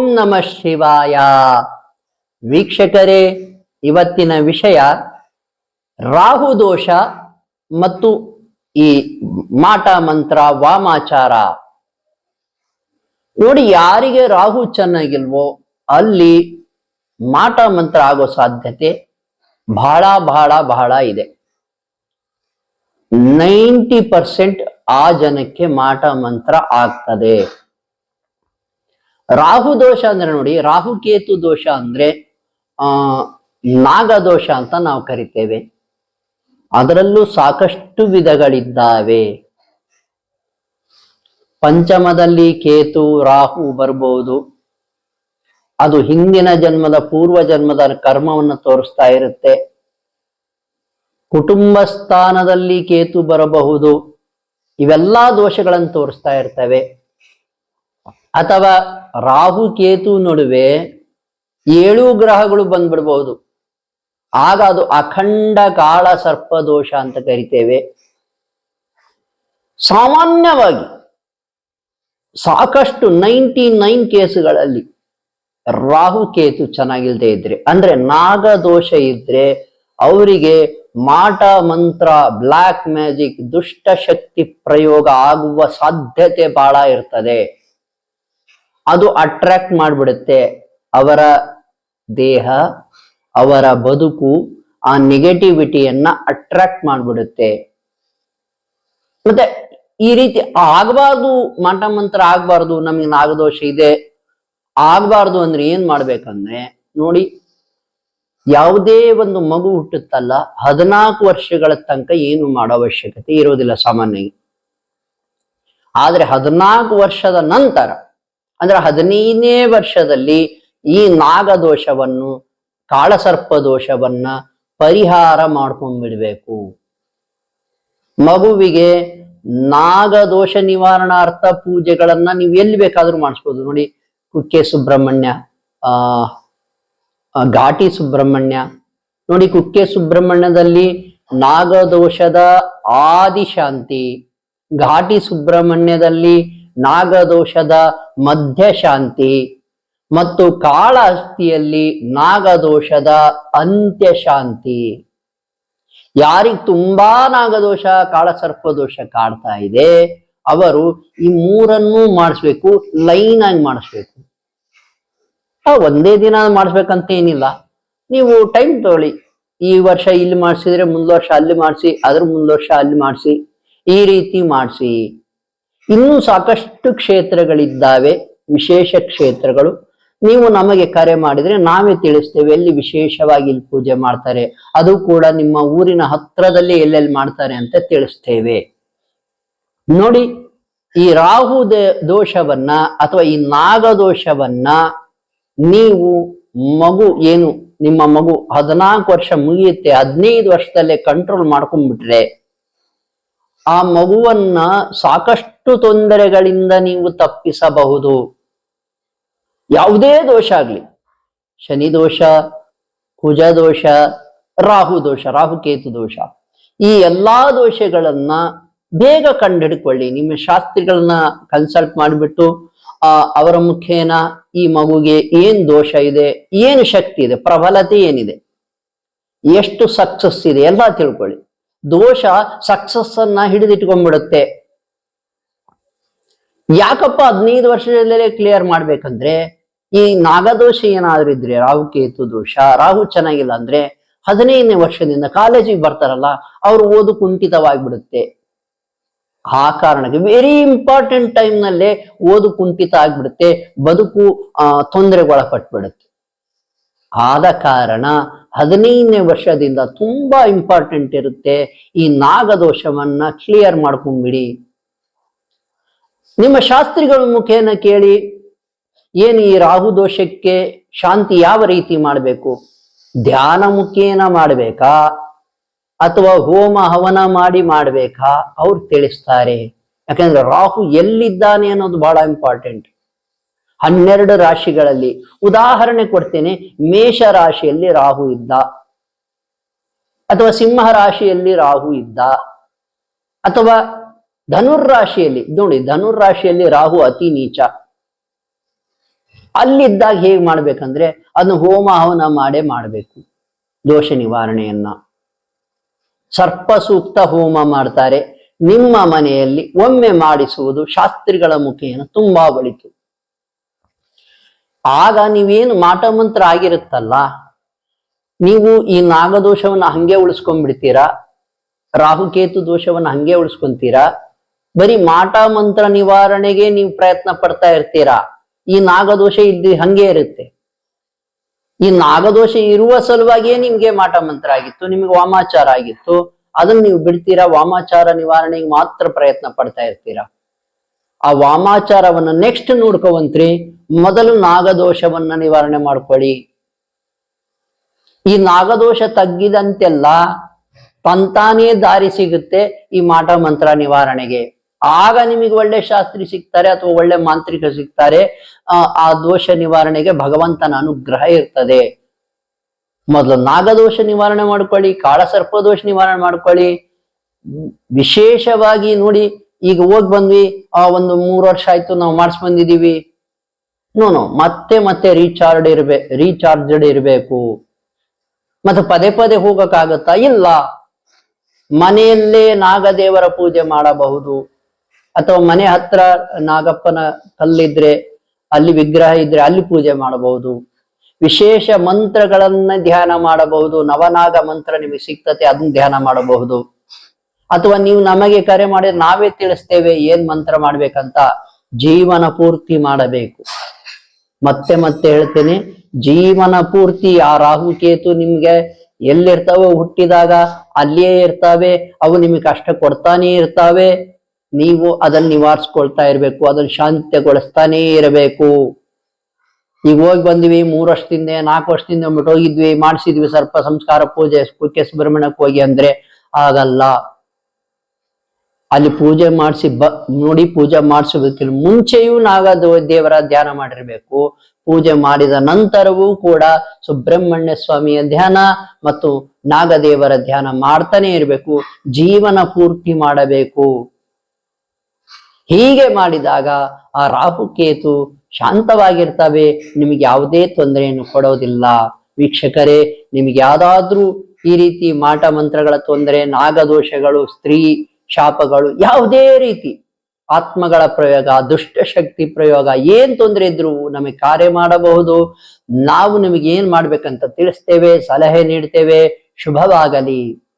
ಓಂ ನಮ ಶಿವಾಯ. ವೀಕ್ಷಕರೇ, ಇವತ್ತಿನ ವಿಷಯ ರಾಹು ದೋಷ ಮತ್ತು ಈ ಮಾಟ ಮಂತ್ರ ವಾಮಾಚಾರ. ನೋಡಿ, ಯಾರಿಗೆ ರಾಹು ಚೆನ್ನಾಗಿಲ್ವೋ ಅಲ್ಲಿ ಮಾಟ ಮಂತ್ರ ಆಗೋ ಸಾಧ್ಯತೆ ಬಹಳ ಬಹಳ ಬಹಳ ಇದೆ. ನೈಂಟಿ ಪರ್ಸೆಂಟ್ ಆ ಜನಕ್ಕೆ ಮಾಟ ಮಂತ್ರ ಆಗ್ತದೆ. ರಾಹು ದೋಷ ಅಂದ್ರೆ ನೋಡಿ, ರಾಹು ಕೇತು ದೋಷ ಅಂದ್ರೆ, ಆ, ನಾಗ ದೋಷ ಅಂತ ನಾವು ಕರಿತೇವೆ. ಅದರಲ್ಲೂ ಸಾಕಷ್ಟು ವಿಧಗಳಿದ್ದಾವೆ. ಪಂಚಮದಲ್ಲಿ ಕೇತು, ರಾಹು ಬರ್ಬೋದು. ಅದು ಹಿಂದಿನ ಜನ್ಮದ ಪೂರ್ವ ಜನ್ಮದ ಕರ್ಮವನ್ನು ತೋರಿಸ್ತಾ ಇರುತ್ತೆ. ಕುಟುಂಬ ಸ್ಥಾನದಲ್ಲಿ ಕೇತು ಬರಬಹುದು. ಇವೆಲ್ಲಾ ದೋಷಗಳನ್ನು ತೋರಿಸ್ತಾ ಇರ್ತವೆ. ಅಥವಾ ರಾಹು ಕೇತು ನಡುವೆ ಏಳು ಗ್ರಹಗಳು ಬಂದ್ಬಿಡ್ಬಹುದು ಆಗ ಅದು ಅಖಂಡ ಕಾಳ ಸರ್ಪ ದೋಷ ಅಂತ ಕರಿತೇವೆ. ಸಾಮಾನ್ಯವಾಗಿ ಸಾಕಷ್ಟು ನೈಂಟಿ ನೈನ್ ಕೇಸುಗಳಲ್ಲಿ ರಾಹು ಕೇತು ಚೆನ್ನಾಗಿಲ್ದೇ ಇದ್ರೆ, ಅಂದ್ರೆ ನಾಗ ದೋಷ ಇದ್ರೆ ಅವರಿಗೆ ಮಾಟ, ಮಂತ್ರ ಬ್ಲ್ಯಾಕ್ ಮ್ಯಾಜಿಕ್, ದುಷ್ಟ ಶಕ್ತಿ ಪ್ರಯೋಗ ಆಗುವ ಸಾಧ್ಯತೆ ಬಹಳ ಇರ್ತದೆ. ಅದು ಅಟ್ರಾಕ್ಟ್ ಮಾಡಿಬಿಡುತ್ತೆ. ಅವರ ದೇಹ, ಅವರ ಬದುಕು ಆ ನೆಗೆಟಿವಿಟಿಯನ್ನ ಅಟ್ರಾಕ್ಟ್ ಮಾಡಿಬಿಡುತ್ತೆ. ಮತ್ತೆ ಈ ರೀತಿ ಆಗಬಾರ್ದು, ಮಾಟ ಮಂತ್ರ ಆಗಬಾರ್ದು, ನಮಗೆ ನಾಗದೋಷ ಇದೆ. ಆಗಬಾರ್ದು ಅಂದ್ರೆ ಏನ್ ಮಾಡ್ಬೇಕಂದ್ರೆ, ನೋಡಿ, ಯಾವುದೇ ಒಂದು ಮಗು ಹುಟ್ಟುತ್ತಲ್ಲ, ಹದಿನಾಲ್ಕು ವರ್ಷಗಳ ತನಕ ಏನು ಮಾಡೋ ಅವಶ್ಯಕತೆ ಇರೋದಿಲ್ಲ ಸಾಮಾನ್ಯವಾಗಿ. ಆದ್ರೆ ಹದಿನಾಲ್ಕು ವರ್ಷದ ನಂತರ ಅಂದ್ರೆ ಹದಿನೈದನೇ ವರ್ಷದಲ್ಲಿ ಈ ನಾಗದೋಷವನ್ನು ಕಾಳಸರ್ಪ ದೋಷವನ್ನ ಪರಿಹಾರ ಮಾಡ್ಕೊಂಡ್ಬಿಡ್ಬೇಕು. ಮಗುವಿಗೆ ನಾಗದೋಷ ನಿವಾರಣಾರ್ಥ ಪೂಜೆಗಳನ್ನ ನೀವು ಎಲ್ಲಿ ಬೇಕಾದ್ರೂ ಮಾಡಿಸ್ಬೋದು. ನೋಡಿ, ಕುಕ್ಕೆ ಸುಬ್ರಹ್ಮಣ್ಯ ಆ, ಘಾಟಿ ಸುಬ್ರಹ್ಮಣ್ಯ. ನೋಡಿ, ಕುಕ್ಕೆ ಸುಬ್ರಹ್ಮಣ್ಯದಲ್ಲಿ ನಾಗದೋಷದ ಆದಿಶಾಂತಿ. ಘಾಟಿ ಸುಬ್ರಹ್ಮಣ್ಯದಲ್ಲಿ ನಾಗದೋಷದ ಮಧ್ಯ ಶಾಂತಿ ಮತ್ತು ಕಾಳಹಸ್ತಿಯಲ್ಲಿ ನಾಗದೋಷದ ಅಂತ್ಯ ಶಾಂತಿ. ಯಾರಿಗೆ ತುಂಬಾ ನಾಗದೋಷ, ಕಾಳಸರ್ಪದೋಷ ಕಾಡ್ತಾ ಇದೆ, ಅವರು ಈ ಮೂರನ್ನೂ ಮಾಡಿಸ್ಬೇಕು, ಲೈನ್ ಆಗಿ ಮಾಡಿಸ್ಬೇಕು. ಒಂದೇ ದಿನ ಮಾಡಿಸ್ಬೇಕಂತ ಏನಿಲ್ಲ ನೀವು ಟೈಮ್ ತಗೊಳ್ಳಿ. ಈ ವರ್ಷ ಇಲ್ಲಿ ಮಾಡಿಸಿದ್ರೆ ಮುಂದ್ ವರ್ಷ ಅಲ್ಲಿ ಮಾಡಿಸಿ, ಅದ್ರ ಮುಂದ್ ವರ್ಷ ಅಲ್ಲಿ ಮಾಡಿಸಿ, ಈ ರೀತಿ ಮಾಡಿಸಿ. ಇನ್ನೂ ಸಾಕಷ್ಟು ಕ್ಷೇತ್ರಗಳಿದ್ದಾವೆ, ವಿಶೇಷ ಕ್ಷೇತ್ರಗಳು. ನೀವು ನಮಗೆ ಕರೆ ಮಾಡಿದ್ರೆ ನಾವೇ ತಿಳಿಸ್ತೇವೆ ಎಲ್ಲಿ ವಿಶೇಷವಾಗಿ ಇಲ್ಲಿ ಪೂಜೆ ಮಾಡ್ತಾರೆ. ಅದು ಕೂಡ ನಿಮ್ಮ ಊರಿನ ಹತ್ರದಲ್ಲಿ ಎಲ್ಲೆಲ್ಲಿ ಮಾಡ್ತಾರೆ ಅಂತ ತಿಳಿಸ್ತೇವೆ. ನೋಡಿ, ಈ ರಾಹು ದೋಷವನ್ನ ಅಥವಾ ಈ ನಾಗದೋಷವನ್ನ ನೀವು ಮಗು ಏನು ನಿಮ್ಮ ಮಗು ಹದಿನಾಲ್ಕು ವರ್ಷ ಮುಗಿಯುತ್ತೆ, ಹದಿನೈದು ವರ್ಷದಲ್ಲೇ ಕಂಟ್ರೋಲ್ ಮಾಡ್ಕೊಂಡ್ಬಿಟ್ರೆ ಆ ಮಗುವನ್ನ ಸಾಕಷ್ಟು ತೊಂದರೆಗಳಿಂದ ನೀವು ತಪ್ಪಿಸಬಹುದು. ಯಾವುದೇ ದೋಷ ಆಗ್ಲಿ. ಶನಿ ದೋಷ, ಕುಜ ದೋಷ, ರಾಹು ದೋಷ, ರಾಹು ಕೇತು ದೋಷ. ಈ ಎಲ್ಲಾ ದೋಷಗಳನ್ನ ಬೇಗ ಕಂಡುಹಿಡ್ಕೊಳ್ಳಿ. ನಿಮ್ಮ ಶಾಸ್ತ್ರಿಗಳನ್ನ ಕನ್ಸಲ್ಟ್ ಮಾಡಿಬಿಟ್ಟು, ಆ, ಅವರ ಮುಖೇನ ಈ ಮಗುಗೆ ಏನ್ ದೋಷ ಇದೆ, ಏನು ಶಕ್ತಿ ಇದೆ, ಪ್ರಬಲತೆ ಏನಿದೆ, ಎಷ್ಟು ಸಕ್ಸಸ್ ಇದೆ, ಎಲ್ಲ ತಿಳ್ಕೊಳ್ಳಿ. ದೋಷ ಸಕ್ಸಸ್ ಅನ್ನ ಹಿಡಿದಿಟ್ಕೊಂಡ್ಬಿಡುತ್ತೆ. ಯಾಕಪ್ಪ ಹದಿನೈದು ವರ್ಷದಲ್ಲೇ ಕ್ಲಿಯರ್ ಮಾಡ್ಬೇಕಂದ್ರೆ, ಈ ನಾಗದೋಷ ಏನಾದ್ರೂ ಇದ್ರೆ, ರಾಹು ಕೇತು ದೋಷ, ರಾಹು ಚೆನ್ನಾಗಿಲ್ಲ ಅಂದ್ರೆ ಹದಿನೈದನೇ ವರ್ಷದಿಂದ ಕಾಲೇಜಿಗೆ ಬರ್ತಾರಲ್ಲ, ಅವ್ರು ಓದು ಕುಂಠಿತವಾಗ್ಬಿಡುತ್ತೆ. ಆ ಕಾರಣಕ್ಕೆ ವೆರಿ ಇಂಪಾರ್ಟೆಂಟ್ ಟೈಮ್ ನಲ್ಲೇ ಓದು ಕುಂಠಿತ ಆಗ್ಬಿಡುತ್ತೆ, ಬದುಕು ತೊಂದರೆಗೊಳಪಟ್ಬಿಡುತ್ತೆ. ಆದ ಕಾರಣ ಹದಿನೈದನೇ ವರ್ಷದಿಂದ ತುಂಬಾ ಇಂಪಾರ್ಟೆಂಟ್ ಇರುತ್ತೆ ಈ ನಾಗದೋಷವನ್ನ ಕ್ಲಿಯರ್ ಮಾಡ್ಕೊಂಡ್ಬಿಡಿ. ನಿಮ್ಮ ಶಾಸ್ತ್ರಿಗಳ ಮುಖೇನ ಕೇಳಿ, ಏನು ಈ ರಾಹು ದೋಷಕ್ಕೆ ಶಾಂತಿ ಯಾವ ರೀತಿ ಮಾಡಬೇಕು? ಧ್ಯಾನ ಮುಖೇನ ಮಾಡಬೇಕಾ? ಅಥವಾ ಹೋಮ ಹವನ ಮಾಡಿ ಮಾಡಬೇಕಾ? ಅವ್ರು ತಿಳಿಸ್ತಾರೆ. ಯಾಕಂದ್ರೆ ರಾಹು ಎಲ್ಲಿದ್ದಾನೆ ಅನ್ನೋದು ಬಹಳ ಇಂಪಾರ್ಟೆಂಟ್ ಹನ್ನೆರಡು ರಾಶಿಗಳಲ್ಲಿ. ಉದಾಹರಣೆ ಕೊಡ್ತೇನೆ, ಮೇಷ ರಾಶಿಯಲ್ಲಿ ರಾಹು ಇದ್ದ, ಅಥವಾ ಸಿಂಹ ರಾಶಿಯಲ್ಲಿ ರಾಹು ಇದ್ದ, ಅಥವಾ ಧನುರ್ ರಾಶಿಯಲ್ಲಿ, ನೋಡಿ, ಧನುರ್ ರಾಶಿಯಲ್ಲಿ ರಾಹು ಅತಿ ನೀಚ. ಅಲ್ಲಿದ್ದಾಗ ಹೇಗೆ ಮಾಡ್ಬೇಕಂದ್ರೆ, ಅದನ್ನು ಹೋಮ ಹವನ ಮಾಡೇ ಮಾಡಬೇಕು, ದೋಷ ನಿವಾರಣೆಯನ್ನ. ಸರ್ಪ ಸೂಕ್ತ ಹೋಮ ಮಾಡ್ತಾರೆ, ನಿಮ್ಮ ಮನೆಯಲ್ಲಿ ಒಮ್ಮೆ ಮಾಡಿಸುವುದು ಶಾಸ್ತ್ರಿಗಳ ಮುಖೇನ ತುಂಬಾ ಬಳಿತು ಆಗ ನೀವೇನು ಮಾಟ ಮಂತ್ರ ಆಗಿರುತ್ತಲ್ಲ, ನೀವು ಈ ನಾಗದೋಷವನ್ನ ಹಂಗೆ ಉಳಿಸ್ಕೊಂಡ್ಬಿಡ್ತೀರಾ? ರಾಹುಕೇತು ದೋಷವನ್ನ ಹಂಗೆ ಉಳಿಸ್ಕೊಂತೀರಾ? ಬರೀ ಮಾಟ ಮಂತ್ರ ನಿವಾರಣೆಗೆ ನೀವು ಪ್ರಯತ್ನ ಪಡ್ತಾ ಇರ್ತೀರಾ? ಈ ನಾಗದೋಷ ಇದ್ದು ಹಂಗೆ ಇರುತ್ತೆ. ಈ ನಾಗದೋಷ ಇರುವ ಸಲುವಾಗಿಯೇ ನಿಮ್ಗೆ ಮಾಟ ಮಂತ್ರ ಆಗಿತ್ತು, ನಿಮಗೆ ವಾಮಾಚಾರ ಆಗಿತ್ತು. ಅದನ್ನ ನೀವು ಬಿಡ್ತೀರಾ? ವಾಮಾಚಾರ ನಿವಾರಣೆಗೆ ಮಾತ್ರ ಪ್ರಯತ್ನ ಪಡ್ತಾ ಇರ್ತೀರಾ? ಆ ವಾಮಾಚಾರವನ್ನ ನೆಕ್ಸ್ಟ್ ನೋಡ್ಕೋವಂತ್ರಿ, ಮೊದಲು ನಾಗದೋಷವನ್ನ ನಿವಾರಣೆ ಮಾಡ್ಕೊಳ್ಳಿ. ಈ ನಾಗದೋಷ ತಗ್ಗಿದಂತೆಲ್ಲ ತಂತಾನೇ ದಾರಿ ಸಿಗುತ್ತೆ ಈ ಮಾಟ ಮಂತ್ರ ನಿವಾರಣೆಗೆ. ಆಗ ನಿಮಗೆ ಒಳ್ಳೆ ಶಾಸ್ತ್ರಿ ಸಿಗ್ತಾರೆ ಅಥವಾ ಒಳ್ಳೆ ಮಾಂತ್ರಿಕ ಸಿಗ್ತಾರೆ ಆ ದೋಷ ನಿವಾರಣೆಗೆ ಭಗವಂತನ ಅನುಗ್ರಹ ಇರ್ತದೆ. ಮೊದಲು ನಾಗದೋಷ ನಿವಾರಣೆ ಮಾಡ್ಕೊಳ್ಳಿ, ಕಾಳಸರ್ಪದೋಷ ನಿವಾರಣೆ ಮಾಡ್ಕೊಳ್ಳಿ. ವಿಶೇಷವಾಗಿ ನೋಡಿ ಈಗ ಹೋಗ್ ಬಂದ್ವಿ, ಆ ಒಂದು ಮೂರ್ ವರ್ಷ ಆಯ್ತು ನಾವು ಮಾಡಿಸ್ ಬಂದಿದೀವಿ. ನೋ ನೋ ಮತ್ತೆ ಮತ್ತೆ ರೀಚಾರ್ಜ್ ಇರ್ಬೇ ರೀಚಾರ್ಜ್ಡ್ ಇರಬೇಕು. ಮತ್ತೆ ಪದೇ ಪದೇ ಹೋಗಕ್ಕಾಗತ್ತಾ? ಇಲ್ಲ. ಮನೆಯಲ್ಲೇ ನಾಗದೇವರ ಪೂಜೆ ಮಾಡಬಹುದು. ಅಥವಾ ಮನೆ ಹತ್ರ ನಾಗಪ್ಪನ ಕಲ್ಲಿದ್ರೆ, ಅಲ್ಲಿ ವಿಗ್ರಹ ಇದ್ರೆ ಅಲ್ಲಿ ಪೂಜೆ ಮಾಡಬಹುದು. ವಿಶೇಷ ಮಂತ್ರಗಳನ್ನ ಧ್ಯಾನ ಮಾಡಬಹುದು. ನವನಾಗ ಮಂತ್ರ ನಿಮಗೆ ಸಿಗ್ತತೆ, ಅದನ್ನ ಧ್ಯಾನ ಮಾಡಬಹುದು. ಅಥವಾ ನೀವು ನಮಗೆ ಕರೆ ಮಾಡಿದ್ರೆ ನಾವೇ ತಿಳಿಸ್ತೇವೆ ಏನ್ ಮಂತ್ರ ಮಾಡ್ಬೇಕಂತ, ಜೀವನ ಪೂರ್ತಿ ಮಾಡಬೇಕು. ಮತ್ತೆ ಮತ್ತೆ ಹೇಳ್ತೇನೆ, ಜೀವನ ಪೂರ್ತಿ, ಆ ರಾಹು ಕೇತು ನಿಮ್ಗೆ ಎಲ್ಲಿರ್ತಾವೋ ಹುಟ್ಟಿದಾಗ ಅಲ್ಲಿಯೇ ಇರ್ತಾವೆ, ಅವು ನಿಮಗೆ ಕಷ್ಟ ಕೊಡ್ತಾನೆ ಇರ್ತಾವೆ. ನೀವು ಅದನ್ನ ನಿವಾರಿಸ್ಕೊಳ್ತಾ ಇರ್ಬೇಕು, ಅದನ್ನ ಶಾಂತಿಗೊಳಿಸ್ತಾನೇ ಇರಬೇಕು. ಈಗ ಹೋಗಿ ಬಂದ್ವಿ, ಮೂರ್ ವರ್ಷದಿಂದ, ನಾಲ್ಕು ವರ್ಷದಿಂದ ಹೋಗಿದ್ವಿ, ಮಾಡಿಸಿದ್ವಿ ಸರ್ಪ ಸಂಸ್ಕಾರ ಪೂಜೆ ಕುಕ್ಕೆ ಸುಬ್ರಹ್ಮಣ್ಯಕ್ಕೆ ಹೋಗಿ ಅಂದ್ರೆ ಆಗಲ್ಲ. ಅಲ್ಲಿ ಪೂಜೆ ಮಾಡಿಸಿ ಬ, ನೋಡಿ ಪೂಜೆ ಮಾಡಿಸೋದಕ್ಕಿಂತ ಮುಂಚೆಯೂ ನಾಗ ದೇವರ ಧ್ಯಾನ ಮಾಡಿರ್ಬೇಕು. ಪೂಜೆ ಮಾಡಿದ ನಂತರವೂ ಕೂಡ ಸುಬ್ರಹ್ಮಣ್ಯ ಸ್ವಾಮಿಯ ಧ್ಯಾನ ಮತ್ತು ನಾಗದೇವರ ಧ್ಯಾನ ಮಾಡ್ತಾನೆ ಇರಬೇಕು. ಜೀವನ ಪೂರ್ತಿ ಮಾಡಬೇಕು. ಹೀಗೆ ಮಾಡಿದಾಗ ಆ ರಾಹುಕೇತು ಶಾಂತವಾಗಿರ್ತವೆ. ನಿಮಗೆ ಯಾವುದೇ ತೊಂದರೆಯನ್ನು ಕೊಡೋದಿಲ್ಲ. ವೀಕ್ಷಕರೇ, ನಿಮಗೆ ಯಾವ್ದಾದ್ರೂ ಈ ರೀತಿ ಮಾಟ ಮಂತ್ರಗಳ ತೊಂದರೆ, ನಾಗದೋಷಗಳು, ಸ್ತ್ರೀ ಶಾಪಗಳು ಯಾವುದೇ ರೀತಿ ಆತ್ಮಗಳ ಪ್ರಯೋಗ, ದುಷ್ಟಶಕ್ತಿ ಪ್ರಯೋಗ, ಏನ್ ತೊಂದರೆ ಇದ್ರು ನಮಗೆ ಕಾರ್ಯ ಮಾಡಬಹುದು. ನಾವು ನಿಮಗೆ ಏನ್ ಮಾಡ್ಬೇಕಂತ ತಿಳಿಸ್ತೇವೆ, ಸಲಹೆ ನೀಡ್ತೇವೆ. ಶುಭವಾಗಲಿ.